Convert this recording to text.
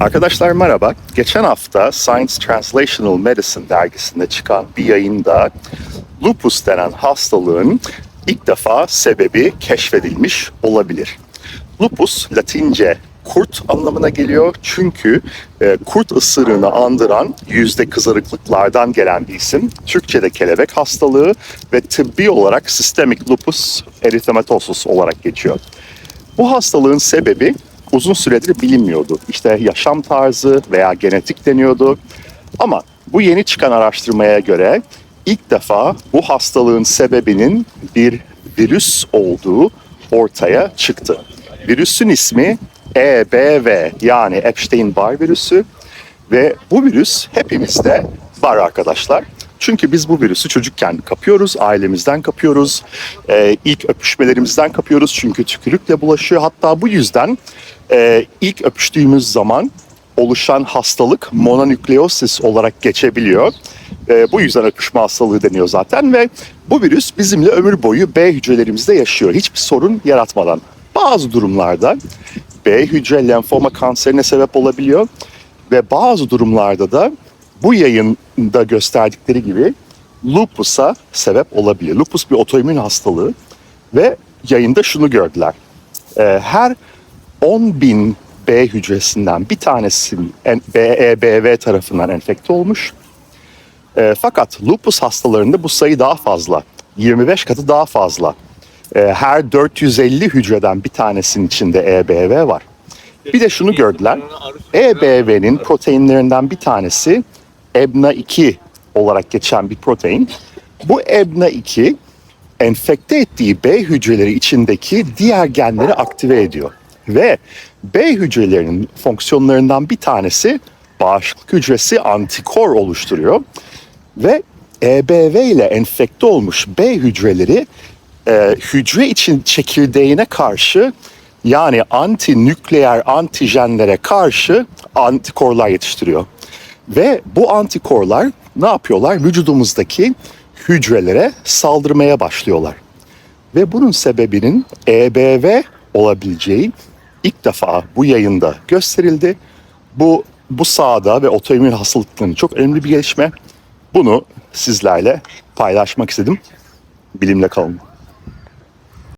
Arkadaşlar merhaba. Geçen hafta Science Translational Medicine dergisinde çıkan bir yayında lupus denen hastalığın ilk defa sebebi keşfedilmiş olabilir. Lupus Latince kurt anlamına geliyor çünkü e, kurt ısırığını andıran yüzde kızarıklıklardan gelen bir isim. Türkçe'de kelebek hastalığı ve tıbbi olarak sistemik lupus erythematosus olarak geçiyor. Bu hastalığın sebebi uzun süredir bilinmiyordu. İşte yaşam tarzı veya genetik deniyordu. Ama bu yeni çıkan araştırmaya göre ilk defa bu hastalığın sebebinin bir virüs olduğu ortaya çıktı. Virüsün ismi EBV yani Epstein-Barr virüsü ve bu virüs hepimizde var arkadaşlar. Çünkü biz bu virüsü çocukken kapıyoruz, ailemizden kapıyoruz, e, ilk öpüşmelerimizden kapıyoruz çünkü tükürükle bulaşıyor. Hatta bu yüzden e, ilk öpüştüğümüz zaman oluşan hastalık mononükleosis olarak geçebiliyor. E, bu yüzden öpüşme hastalığı deniyor zaten ve bu virüs bizimle ömür boyu B hücrelerimizde yaşıyor. Hiçbir sorun yaratmadan. Bazı durumlarda B hücre lenfoma kanserine sebep olabiliyor ve bazı durumlarda da bu yayında gösterdikleri gibi lupusa sebep olabilir. Lupus bir otoimmün hastalığı ve yayında şunu gördüler. Ee, her 10 bin B hücresinden bir tanesi BEBV tarafından enfekte olmuş. Ee, fakat lupus hastalarında bu sayı daha fazla. 25 katı daha fazla. Ee, her 450 hücreden bir tanesinin içinde EBV var. Bir de şunu gördüler. EBV'nin proteinlerinden bir tanesi EBNA2 olarak geçen bir protein. Bu EBNA2 enfekte ettiği B hücreleri içindeki diğer genleri aktive ediyor. Ve B hücrelerinin fonksiyonlarından bir tanesi bağışıklık hücresi antikor oluşturuyor. Ve EBV ile enfekte olmuş B hücreleri e, hücre için çekirdeğine karşı yani anti nükleer antijenlere karşı antikorlar yetiştiriyor. Ve bu antikorlar ne yapıyorlar? Vücudumuzdaki hücrelere saldırmaya başlıyorlar. Ve bunun sebebinin EBV olabileceği ilk defa bu yayında gösterildi. Bu bu sahada ve otoimmün hastalıkların çok önemli bir gelişme. Bunu sizlerle paylaşmak istedim. Bilimle kalın.